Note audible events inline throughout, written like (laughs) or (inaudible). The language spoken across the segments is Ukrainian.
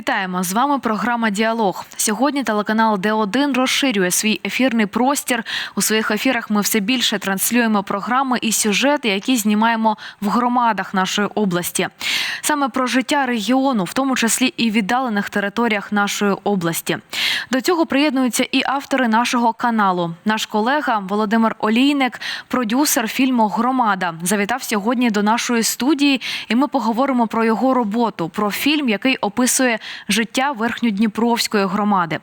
Вітаємо з вами. Програма Діалог. Сьогодні телеканал Д1 розширює свій ефірний простір. У своїх ефірах ми все більше транслюємо програми і сюжети, які знімаємо в громадах нашої області. Саме про життя регіону, в тому числі і віддалених територіях нашої області. До цього приєднуються і автори нашого каналу. Наш колега Володимир Олійник, продюсер фільму Громада, завітав сьогодні до нашої студії, і ми поговоримо про його роботу, про фільм, який описує життя верхньодніпровської громади.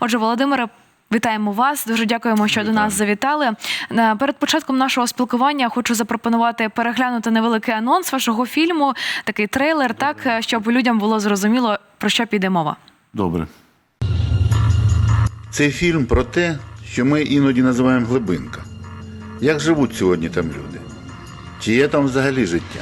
Отже, Володимире. Вітаємо вас. Дуже дякуємо, що до нас завітали. Е, Перед початком нашого спілкування хочу запропонувати переглянути невеликий анонс вашого фільму, такий трейлер, так е, щоб людям було зрозуміло про що піде мова. Добре. Цей фільм про те, що ми іноді називаємо глибинка. Як живуть сьогодні там люди? Чи є там взагалі життя?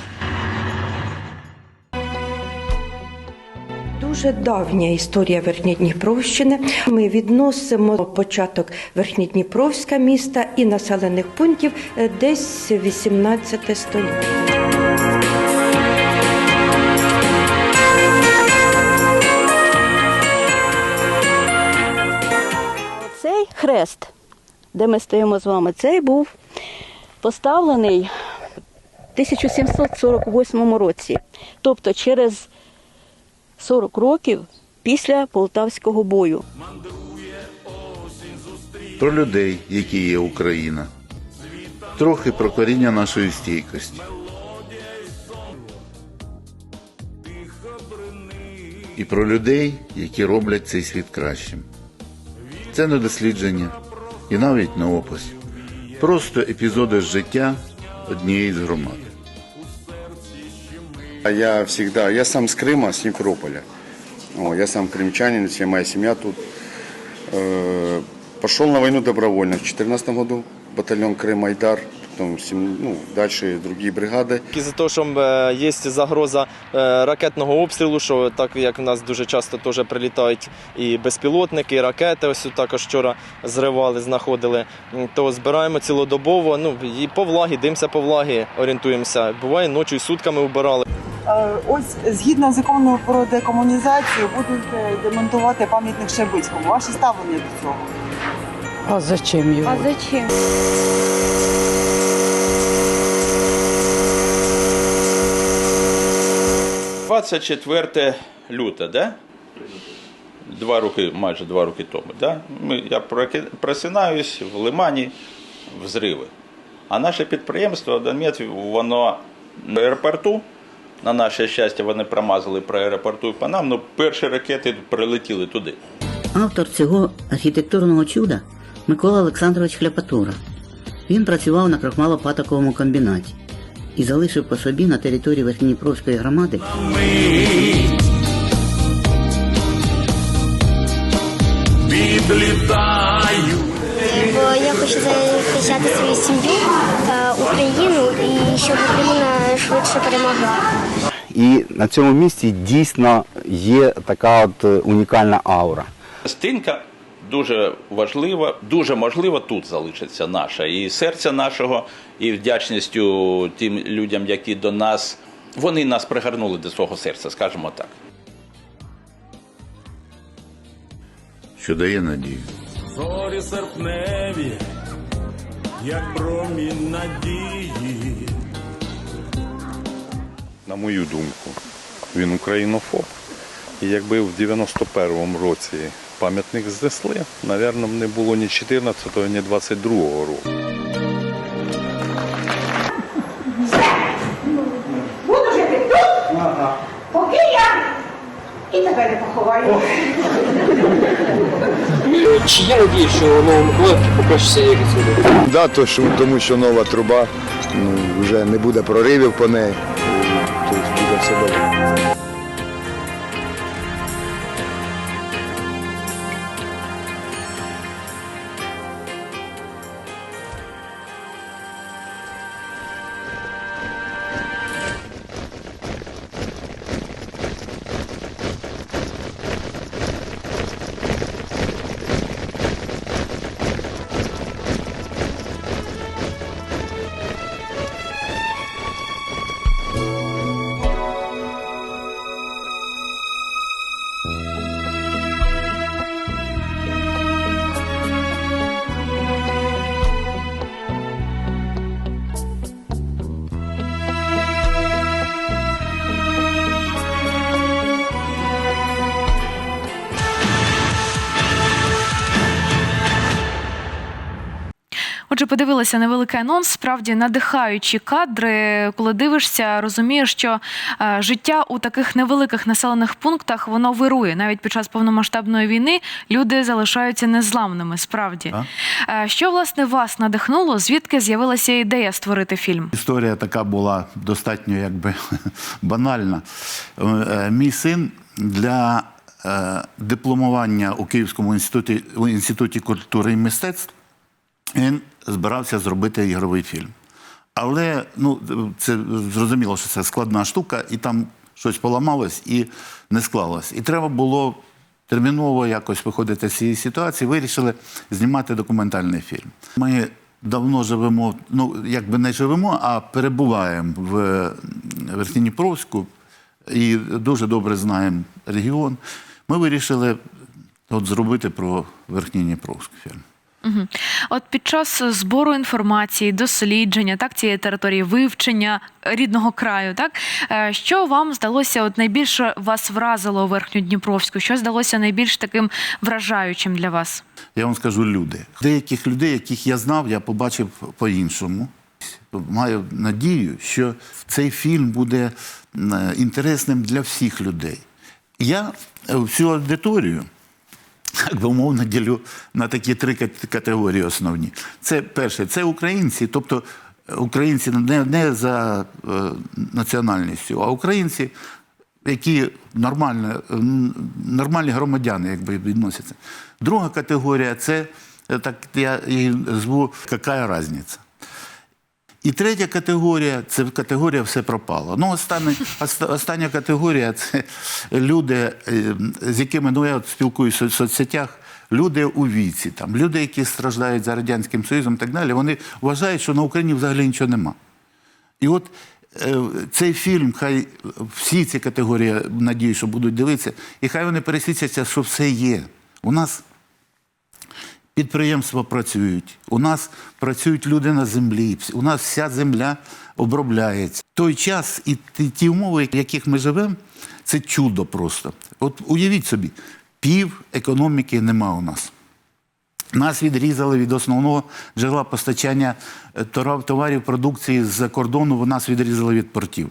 Дуже давня історія Верхньодніпровщини. Ми відносимо початок Верхньодніпровська міста і населених пунктів е, десь 18 століття. Цей хрест, де ми стоїмо з вами, цей був поставлений в 1748 році, тобто через 40 років після Полтавського бою. Про людей, які є Україна. Трохи про коріння нашої стійкості. І про людей, які роблять цей світ кращим. Це не дослідження і навіть не опис. Просто епізоди з життя однієї з громад. А Я всегда, я сам с Крыма, с Симферополя. О, я сам крымчанин, вся моя семья тут. Э, пошел на войну добровольно в 2014 году, батальон Крым Айдар, потом сем- ну, дальше другие бригады. Із-за того, що е, є загроза е, ракетного обстрілу, що так як в нас дуже часто теж прилітають і безпілотники, і ракети, ось також вчора зривали, знаходили, то збираємо цілодобово. Ну і по влагі, димся по влагі, орієнтуємося. Буває ночі і сутками вбирали. Е, Ось згідно закону про декомунізацію будуть демонтувати пам'ятник Шебицькому. Ваше ставлення до цього? А зачем его? А зачем? 24 люте, да? Два роки, майже два роки тому. Да? Ми, я просинаюсь в лимані взриви. А наше підприємство Адамет, воно на аеропорту. На наше щастя, вони промазали про аеропорту і по нам, ну перші ракети прилетіли туди. Автор цього архітектурного чуда Микола Олександрович Хляпатура. Він працював на крахмало-патоковому комбінаті і залишив по собі на території Верхньодніпровської громади Відлітаю. Бо я хочу захищати свою сім'ю, е, Україну і щоб Україна швидше перемогла. І на цьому місці дійсно є така от е, унікальна аура. Стинка дуже важлива, дуже можливо тут залишиться наша. І серця нашого, і вдячністю тим людям, які до нас, вони нас пригорнули до свого серця, скажімо так. що дає надію. Зорі серпневі, як промінь надії. На мою думку, він українофоб. І якби в 91-му році пам'ятник знесли, напевно, не було ні 14-го, ні 22-го року. Буду жити тут, поки я і тебе не поховаю. Чи є надія, що Новомиколаївки покращиться як відсюди? Да, то, що, тому що нова труба ну, вже не буде проривів по неї. Тобто буде все добре. Отже, подивилися невеликий анонс. Справді надихаючі кадри. Коли дивишся, розумієш, що е, життя у таких невеликих населених пунктах воно вирує. Навіть під час повномасштабної війни люди залишаються незламними. Справді, Е, що власне вас надихнуло? Звідки з'явилася ідея створити фільм? Історія така була достатньо якби (laughs) банальна. Е, Мій син для дипломування у Київському інституті, у інституті культури і мистецтв він збирався зробити ігровий фільм. Але ну, це зрозуміло, що це складна штука, і там щось поламалось і не склалось. І треба було терміново якось виходити з цієї ситуації. Вирішили знімати документальний фільм. Ми давно живемо, ну якби не живемо, а перебуваємо в Верхньодніпровську і дуже добре знаємо регіон. Ми вирішили от зробити про Верхній Верхньодніпровський фільм. Угу. От під час збору інформації, дослідження так цієї території, вивчення рідного краю, так е, що вам здалося, от найбільше вас вразило у Верхньодніпровську? Що здалося найбільш таким вражаючим для вас? Я вам скажу люди. Деяких людей, яких я знав, я побачив по-іншому. Маю надію, що цей фільм буде е, інтересним для всіх людей. Я е, всю аудиторію, як би умовно, ділю на такі три категорії основні. Це перше, це українці, тобто е, українці не, не за е, національністю, а українці, які нормально, м, нормальні громадяни, якби відносяться. Друга категорія це е, так я її зву «Какая разниця?». І третя категорія це категорія все пропало. Ну, остання, остання категорія це люди, е, з якими ну, я от спілкуюся в соцсетях. Люди у віці, там, люди, які страждають за Радянським Союзом і так далі, вони вважають, що на Україні взагалі нічого нема. І от е, цей фільм, хай всі ці категорії, надію, що будуть дивитися, і хай вони пересвідчаться, що все є. У нас підприємства працюють, у нас працюють люди на землі, у нас вся земля обробляється. Той час і ті, умови, в яких ми живемо, це чудо просто. От уявіть собі, пів економіки нема у нас. Нас відрізали від основного джерела постачання е, товарів, продукції з-за кордону, нас відрізали від портів.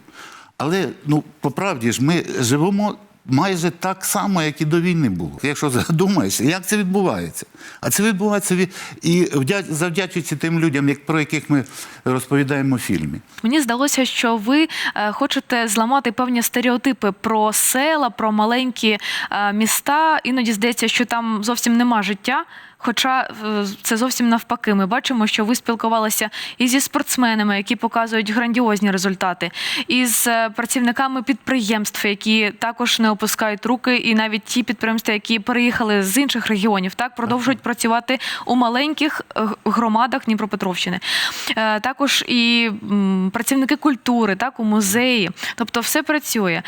Але ну, по правді ж, ми живемо майже так само, як і до війни було. Якщо (laughs) задумаєшся, як це відбувається? А це відбувається від... і вдя- завдячуючи тим людям, як, про яких ми розповідаємо в фільмі. Мені здалося, що ви е, хочете зламати певні стереотипи про села, про маленькі е, міста. Іноді здається, що там зовсім нема життя. Хоча е, це зовсім навпаки. Ми бачимо, що ви спілкувалися і зі спортсменами, які показують грандіозні результати, і з е, працівниками підприємств, які також не опускають руки, і навіть ті підприємства, які переїхали з інших регіонів, так продовжують працювати у маленьких е, громадах Дніпропетровщини. Також і працівники культури, так у музеї. Тобто, все працює.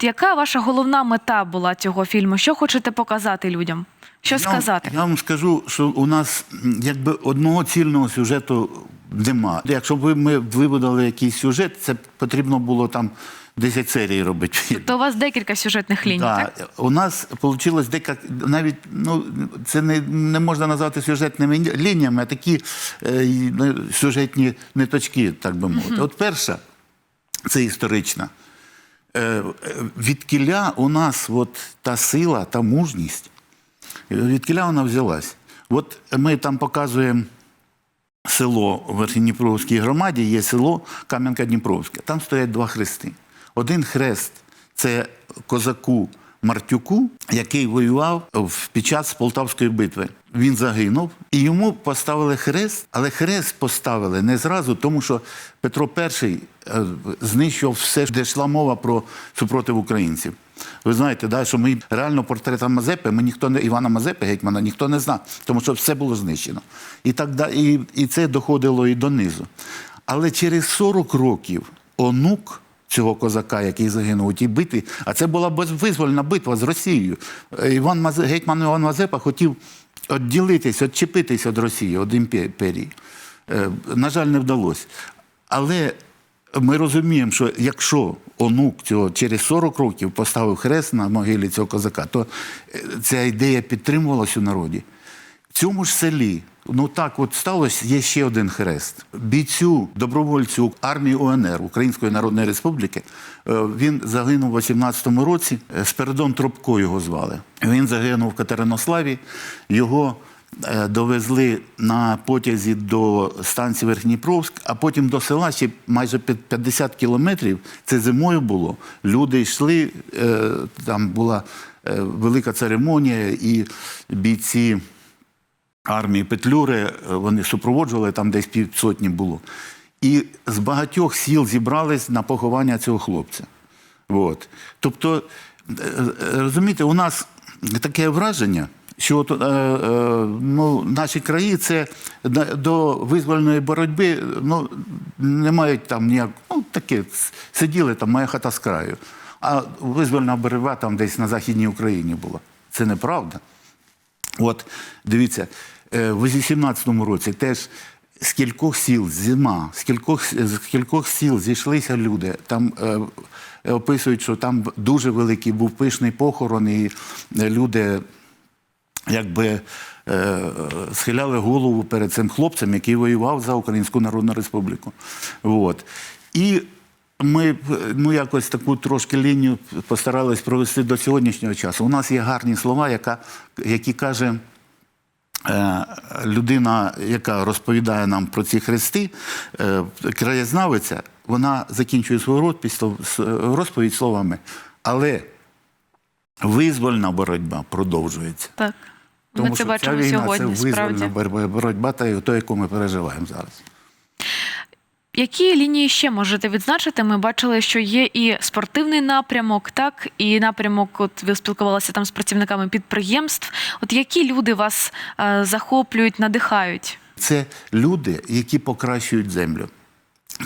Яка ваша головна мета була цього фільму? Що хочете показати людям? Що Я вам- сказати? Я вам скажу, що у нас якби одного цільного сюжету нема. Якщо б ми вибудали якийсь сюжет, це потрібно було там 10 серій робити. То у вас декілька сюжетних ліній, Да, так? У нас вийшло декілька, навіть ну, це не, не можна назвати сюжетними лініями, а такі е, ну, сюжетні ниточки, так би мовити. От перша, це історична. Е, е, від кіля у нас от та сила, та мужність, е, від кіля вона взялась. От ми там показуємо село в Верхньодніпровській громаді, є село Кам'янка-Дніпровське. Там стоять два хрести. Один хрест це козаку Мартюку, який воював під час Полтавської битви. Він загинув, і йому поставили хрест, але хрест поставили не зразу, тому що Петро І е, знищував все, де йшла мова про супротив українців. Ви знаєте, да, що ми реально портрета Мазепи, ми ніхто не Івана Мазепи, гетьмана, ніхто не знав, тому що все було знищено. І так і, і це доходило і донизу. Але через 40 років онук цього козака, який загинув у тій битві, а це була безвизвольна битва з Росією. Е, Іван Мазе, гетьман Іван Мазепа хотів відділитись, відчепитись від Росії, від імперії. Е, На жаль, не вдалося. Але ми розуміємо, що якщо онук цього через 40 років поставив хрест на могилі цього козака, то е, ця ідея підтримувалась у народі. В цьому ж селі Ну так, от сталося, є ще один хрест. Бійцю, добровольцю армії УНР Української Народної Республіки. е, Він загинув у 18-му році. е, Спиридон Тропко його звали. Він загинув в Катеринославі. Його е, довезли на потязі до станції Верхніпровськ, а потім до села ще майже під 50 кілометрів. Це зимою було. Люди йшли, е, там була е, велика церемонія, і бійці армії Петлюри, е, вони супроводжували, там десь півсотні було. І з багатьох сіл зібрались на поховання цього хлопця. От. Тобто, е, е, розумієте, у нас таке враження, що от, е, е, ну, наші краї це до визвольної боротьби ну, не мають там ніяк, ну таке, сиділи там, моя хата з краю. А визвольна боротьба там десь на Західній Україні була. Це неправда. От дивіться, е, в 18-му році теж з кількох сіл зима, з кількох, з кількох сіл зійшлися люди. Там е, описують, що там дуже великий був пишний похорон, і е, люди якби е, схиляли голову перед цим хлопцем, який воював за Українську Народну Республіку. От. І ми ну, якось таку трошки лінію постарались провести до сьогоднішнього часу. У нас є гарні слова, яка, які каже е, людина, яка розповідає нам про ці хрести, е, краєзнавиця, вона закінчує свою розповідь, слов- розповідь словами, але визвольна боротьба продовжується. Так. Тому ми це що бачимо ця війна сьогодні. це Справді. визвольна боротьба, боротьба та, то, яку ми переживаємо зараз. Які лінії ще можете відзначити? Ми бачили, що є і спортивний напрямок, так і напрямок. От ви спілкувалися там з працівниками підприємств. От які люди вас е, захоплюють, надихають? Це люди, які покращують землю.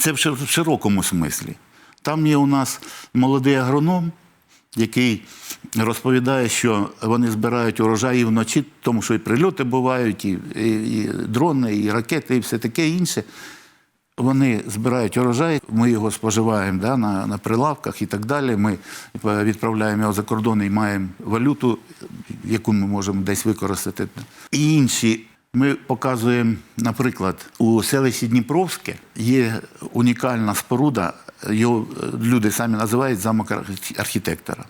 Це в широкому смислі. Там є у нас молодий агроном, який розповідає, що вони збирають урожай і вночі, тому що і прильоти бувають, і, і, і дрони, і ракети, і все таке інше. Вони збирають урожай, ми його споживаємо да, на, на прилавках і так далі. Ми е, відправляємо його за кордон і маємо валюту, яку ми можемо десь використати. І інші ми показуємо, наприклад, у селищі Дніпровське є унікальна споруда, його е, люди самі називають замок архі- архітектора.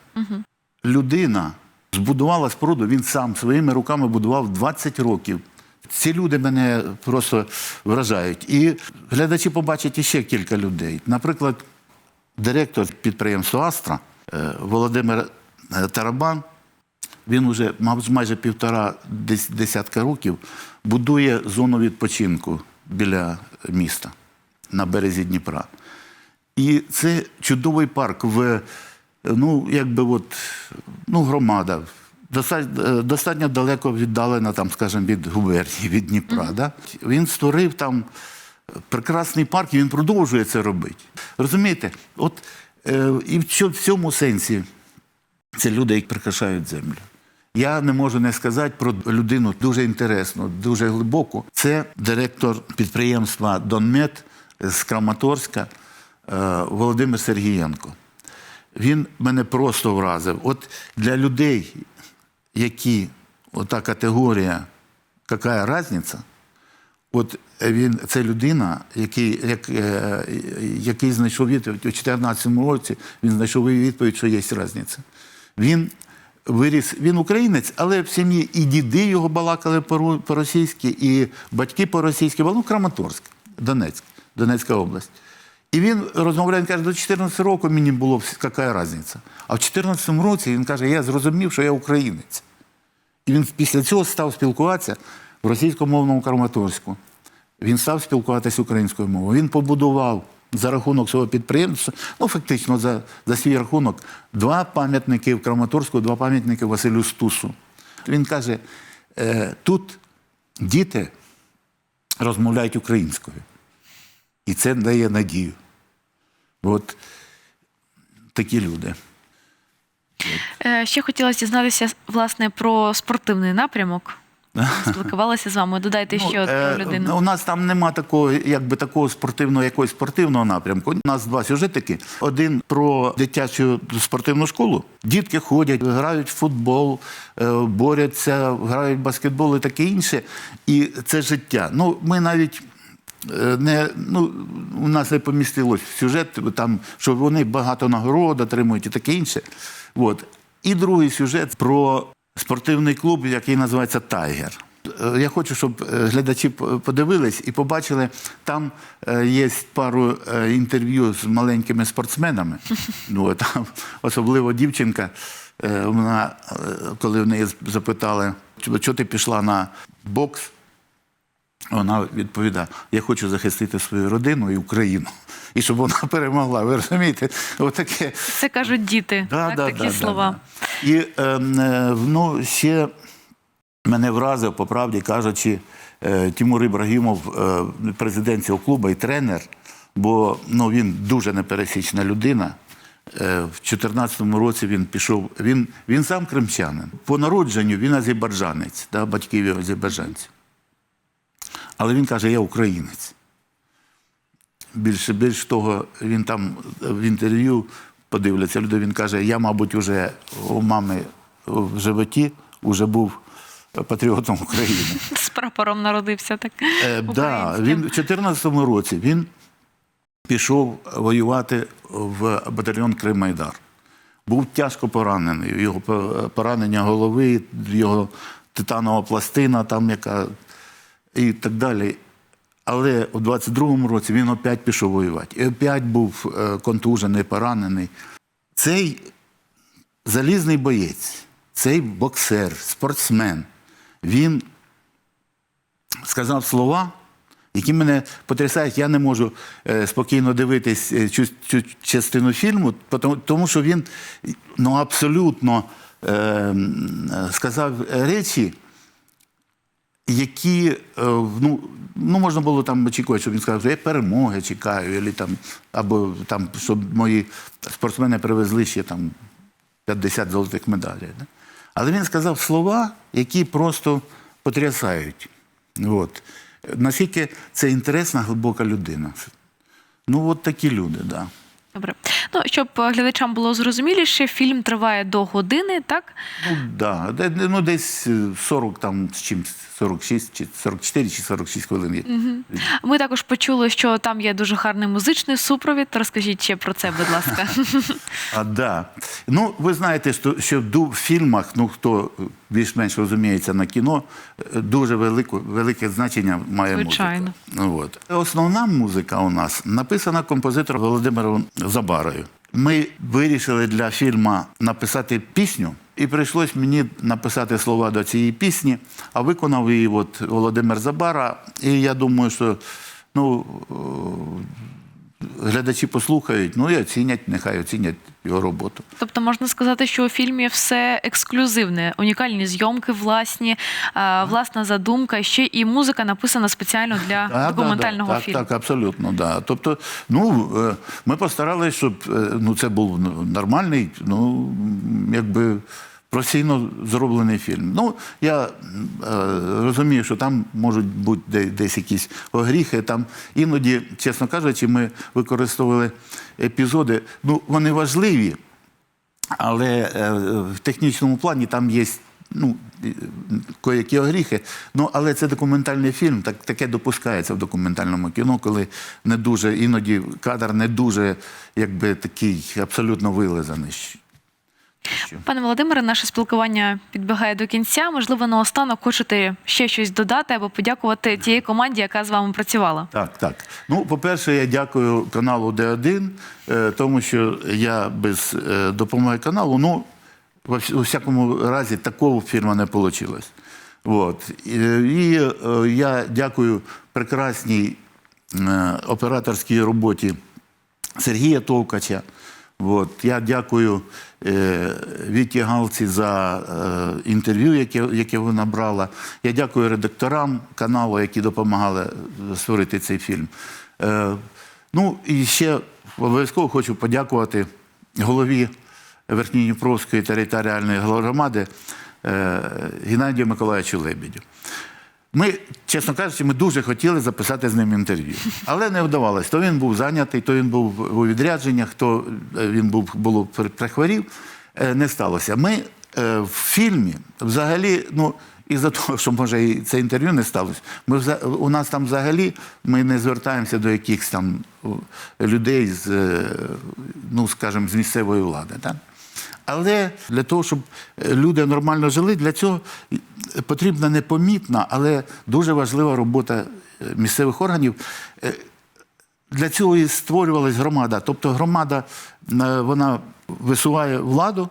Людина збудувала споруду, він сам своїми руками будував 20 років. Ці люди мене просто вражають. І глядачі побачать іще кілька людей. Наприклад, директор підприємства Астра е, Володимир е, Тарабан, він вже майже півтора десятка років, будує зону відпочинку біля міста на березі Дніпра. І це чудовий парк в ну, якби от, ну, громада. Достатньо, достатньо далеко віддалена, там, скажімо, від губернії, від Дніпра. Да? Він створив там прекрасний парк, і він продовжує це робити. Розумієте? От е, і в цьому сенсі це люди, які прикрашають землю. Я не можу не сказати про людину дуже інтересну, дуже глибоку. Це директор підприємства Донмет з Краматорська е, Володимир Сергієнко. Він мене просто вразив. От для людей, які ота категорія, яка різниця, От він це людина, який, як, е, який знайшов відповідь у 2014 році, він знайшов відповідь, що є різниця. Він виріс, він українець, але в сім'ї і діди його балакали по- по-російськи, і батьки по-російськи, ну, Краматорськ, Донецьк, Донецька область. І він розмовляє, він каже, до 14 року мені було яка різниця. А в 14 році він каже, я зрозумів, що я українець. І він після цього став спілкуватися в російськомовному Краматорську. Він став спілкуватися українською мовою. Він побудував за рахунок свого підприємства, ну фактично за, за свій рахунок, два пам'ятники в Краматорську, два пам'ятники Василю Стусу. Він каже: е, тут діти розмовляють українською. І це дає надію. От такі люди. Е, Ще хотілося дізнатися власне про спортивний напрямок. (laughs) Спілкувалися з вами. Додайте ще Ну, одну е, людину. У нас там нема такого, якби такого спортивного, якогось спортивного напрямку. У нас два сюжетики. Один про дитячу спортивну школу. Дітки ходять, грають в футбол, е, борються, грають в баскетбол і таке інше. І це життя. Ну, ми навіть. е, Не, ну, у нас не помістилось сюжет, там, що вони багато нагород отримують і таке інше. От. І другий сюжет про спортивний клуб, який називається Тайгер. Е, Я хочу, щоб е, глядачі подивились і побачили, там е, є пару інтерв'ю з маленькими спортсменами. (laughs) Ну, там, особливо дівчинка, вона, коли в неї запитали, чого ти пішла на бокс, вона відповідає: я хочу захистити свою родину і Україну. І щоб вона (laughs) перемогла. Ви розумієте? Отаке. Це кажуть діти. Да, так, да, такі да, слова. да. І ем, е, ну, ще мене вразив, по правді кажучи, е, Тимур Ібрагімов, е, президент цього клубу і тренер, бо ну, він дуже непересічна людина. Е, В 2014 році він пішов, він, він сам кримчанин. По народженню він азербайджанець, да, батьків його азербайджанці. Але він каже, я українець. Більше, більш того, він там в інтерв'ю подивляться люди, він каже, я, мабуть, уже у мами в животі вже був патріотом України. З прапором народився так. Е, да, він в 2014 році він пішов воювати в батальйон Кримайдар. Був тяжко поранений. Його поранення голови, його титанова пластина, там яка і так далі. Але у 22-му році він опять пішов воювати. І опять був е, контужений, поранений. Цей залізний боєць, цей боксер, спортсмен, він сказав слова, які мене потрясають. Я не можу е, спокійно дивитись е, цю, цю частину фільму, тому, що він ну, абсолютно е, сказав речі, які е, ну, ну, можна було там очікувати, щоб він сказав, що я перемоги чекаю, або, там, або там, щоб мої спортсмени привезли ще там 50 золотих медалей. Да? Але він сказав слова, які просто потрясають. От. Наскільки це інтересна, глибока людина. Ну, от такі люди, так. Да. Добре. Ну, щоб е, глядачам було зрозуміліше, фільм триває до години, так? Ну, да. ну, десь е, 40 там з чимсь, 46, чи 44 чи 46 хвилин є. Ми також почули, що там є дуже гарний музичний супровід. Розкажіть ще про це, будь ласка. А, да. Ну, ви знаєте, що, в фільмах, ну хто більш-менш розуміється на кіно, дуже велику, велике значення має Звичайно. музика. От. Основна музика у нас написана композитором Володимиром Забарою. Ми вирішили для фільму написати пісню, і прийшлось мені написати слова до цієї пісні, а виконав її от Володимир Забара. І я думаю, що ну, глядачі послухають, ну і оцінять, нехай оцінять його роботу. Тобто можна сказати, що у фільмі все ексклюзивне, унікальні зйомки, власні, е, власна задумка, ще і музика написана спеціально для Да, документального да, да, фільму. Так, так, абсолютно, да. Тобто, ну, е, ми постаралися, щоб е, ну, це був нормальний, ну, якби професійно зроблений фільм. Ну, я е, розумію, що там можуть бути десь якісь огріхи. Там іноді, чесно кажучи, ми використовували епізоди, ну, вони важливі, але е, в технічному плані там є ну, які огріхи. Ну, але це документальний фільм, так, таке допускається в документальному кіно, коли не дуже, іноді кадр не дуже якби такий абсолютно вилизаний. Пане Володимире, наше спілкування підбігає до кінця. Можливо, наостанок хочете ще щось додати або подякувати тієї команді, яка з вами працювала. Так, так. Ну, по-перше, я дякую каналу Д1, е, тому що я без е, допомоги каналу, ну, у всякому разі, такого фільму не вийшло. От. І, е, я дякую прекрасній операторській роботі Сергія Товкача. От. Я дякую е, Віті Галці за е, інтерв'ю, яке, яке вона брала. Я дякую редакторам каналу, які допомагали створити цей фільм. Е, ну і ще обов'язково хочу подякувати голові Верхньодніпровської територіальної громади е, Геннадію Миколаївичу Лебедю. Ми, чесно кажучи, ми дуже хотіли записати з ним інтерв'ю, але не вдавалося. То він був зайнятий, то він був у відрядженнях, то е, він був було при- прихворів. Е, Не сталося. Ми е, в фільмі взагалі, ну. Із-за того, що може і це інтерв'ю не сталося, ми у нас там взагалі ми не звертаємося до якихось там людей з, ну скажімо, з місцевої влади. Так? Але для того, щоб е, люди нормально жили, для цього потрібна непомітна, але дуже важлива робота е, місцевих органів. Е, Для цього і створювалась громада. Тобто громада вона висуває владу,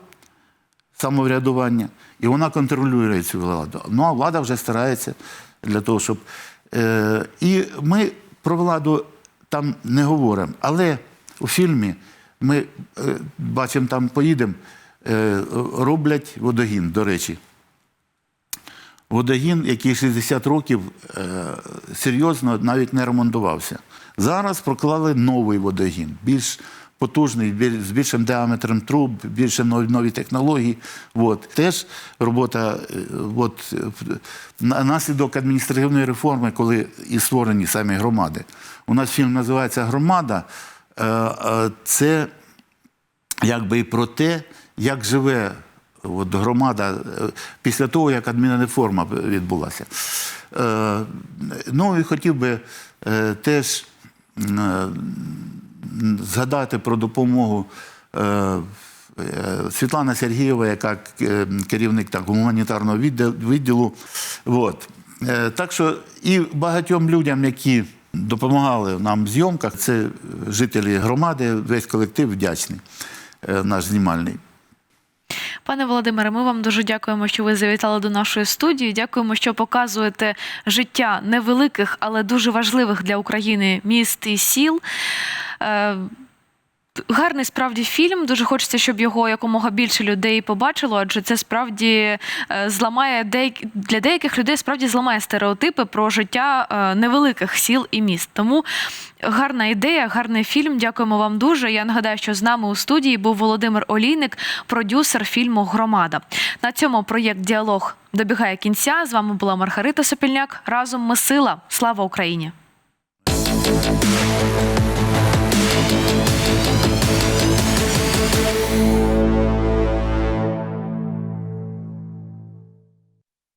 самоврядування, і вона контролює цю владу. Ну а влада вже старається для того, щоб. І ми про владу там не говоримо. Але у фільмі ми бачимо, там поїдемо, роблять водогін, до речі. Водогін, який 60 років е, серйозно навіть не ремонтувався. Зараз проклали новий водогін, більш потужний, з більшим діаметром труб, більше нові, нові технології. От. Теж робота, е, от, е, наслідок адміністративної реформи, коли і створені самі громади. У нас фільм називається Громада. Е, е, Це якби і про те, як живе от, громада е, після того, як адмінреформа відбулася. Е, ну і хотів би е, теж е, згадати про допомогу. е, Світлана Сергієва, яка е, керівник так, гуманітарного відділу. От. Е, Так що і багатьом людям, які допомагали нам в зйомках, це жителі громади, весь колектив вдячний, наш знімальний. Пане Володимире, ми вам дуже дякуємо, що ви завітали до нашої студії. Дякуємо, що показуєте життя невеликих, але дуже важливих для України міст і сіл. Гарний справді фільм. Дуже хочеться, щоб його якомога більше людей побачило, адже це справді е, зламає деякі для деяких людей справді зламає стереотипи про життя е, невеликих сіл і міст. Тому гарна ідея, гарний фільм. Дякуємо вам дуже. Я нагадаю, що з нами у студії був Володимир Олійник, продюсер фільму Громада. На цьому проєкт Діалог добігає кінця. З вами була Маргарита Сопільняк. Разом ми сила. Слава Україні!